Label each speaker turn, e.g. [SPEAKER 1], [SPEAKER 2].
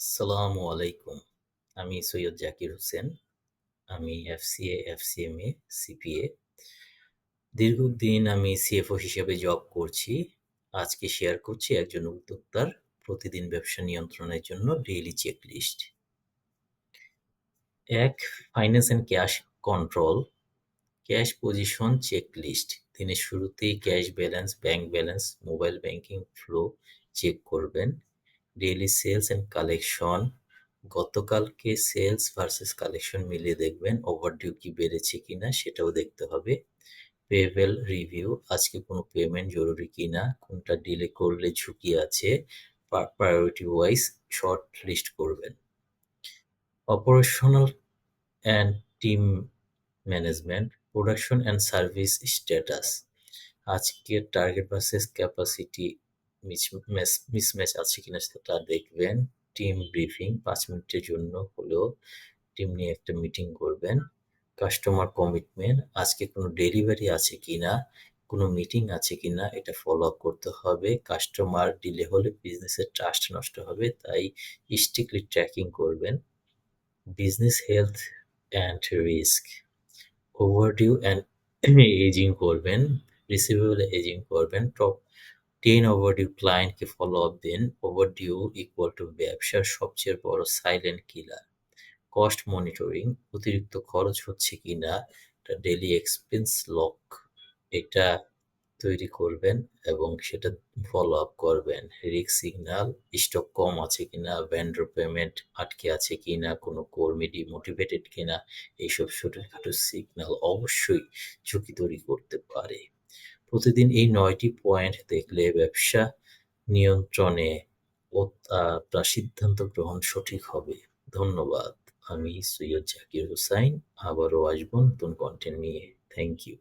[SPEAKER 1] আসসালামু আলাইকুম। আমি সৈয়দ জাকির হোসেন। আমি এফসিএ, এফসিএমএ, সিপিএ। দীর্ঘদিন আমি সিএফও হিসেবে জব করছি। আজকে শেয়ার করছি একজন উদ্যোক্তার প্রতিদিন ব্যবসা নিয়ন্ত্রণের জন্য ডেইলি চেকলিস্ট। এক finance and cash control cash position checklist দিনের শুরুতেই cash balance, bank balance, mobile banking flow check করবেন। Daily sales and collection. গতকালকে সেলস ভার্সেস কালেকশন মিলিয়ে দেখবেন, ওভারডিউ কি বেড়েছে কিনা সেটাও দেখতে হবে। পেবেল রিভিউ, আজকে কোনো পেমেন্ট জরুরি কিনা, কোনটা ডিলে করলে ঝুঁকি আছে প্রায়োরিটি ওয়াইজ শর্ট লিস্ট করবেন। Operational and team management production and service status আজকের টার্গেট ভার্সেস ক্যাপাসিটি মিসম্যাচ আছে কিনা সেটা দেখবেন। টিম ব্রিফিং পাঁচ মিনিটের জন্য হলেও টিম নিয়ে একটা মিটিং করবেন। কাস্টমার কমিটমেন্ট আজকে কোনো ডেলিভারি আছে কিনা, কোনো মিটিং আছে কিনা, এটা ফলো আপ করতে হবে। কাস্টমার ডিলে হলে বিজনেসের ট্রাস্ট নষ্ট হবে, তাই স্ট্রিক্টলি ট্র্যাকিং করবেন। Business health and risk overdue and ageing করবেন রিসিভেবল এজিং করবেন টপ টেন ওভারডিউ ক্লায়েন্টকে ফলো আপ দিন ওভারডিউ ইকুয়াল টু ব্যবসার সবচেয়ে বড় সাইলেন্ট কিলার কস্ট মনিটরিং অতিরিক্ত খরচ হচ্ছে কি না ডেলি এক্সপেন্স লক এটা তৈরি করবেন এবং সেটা ফলো আপ করবেন। রিক্স সিগনাল স্টক কম আছে কিনা ভ্যান্ডার পেমেন্ট আটকে আছে কিনা, কোনো কর্মী ডিমোটিভেটেড কিনা, এইসব ছোটোখাটো সিগনাল অবশ্যই ঝুঁকি তৈরি করতে পারে। প্রতিদিন এই নয়টি পয়েন্ট দেখলে ব্যবসা নিয়ন্ত্রণে ও আপনার সিদ্ধান্ত গ্রহণ সঠিক হবে। ধন্যবাদ। আমি সৈয়দ জাকির হুসাইন, আবারও আসব নতুন কন্টেন্ট নিয়ে। Thank you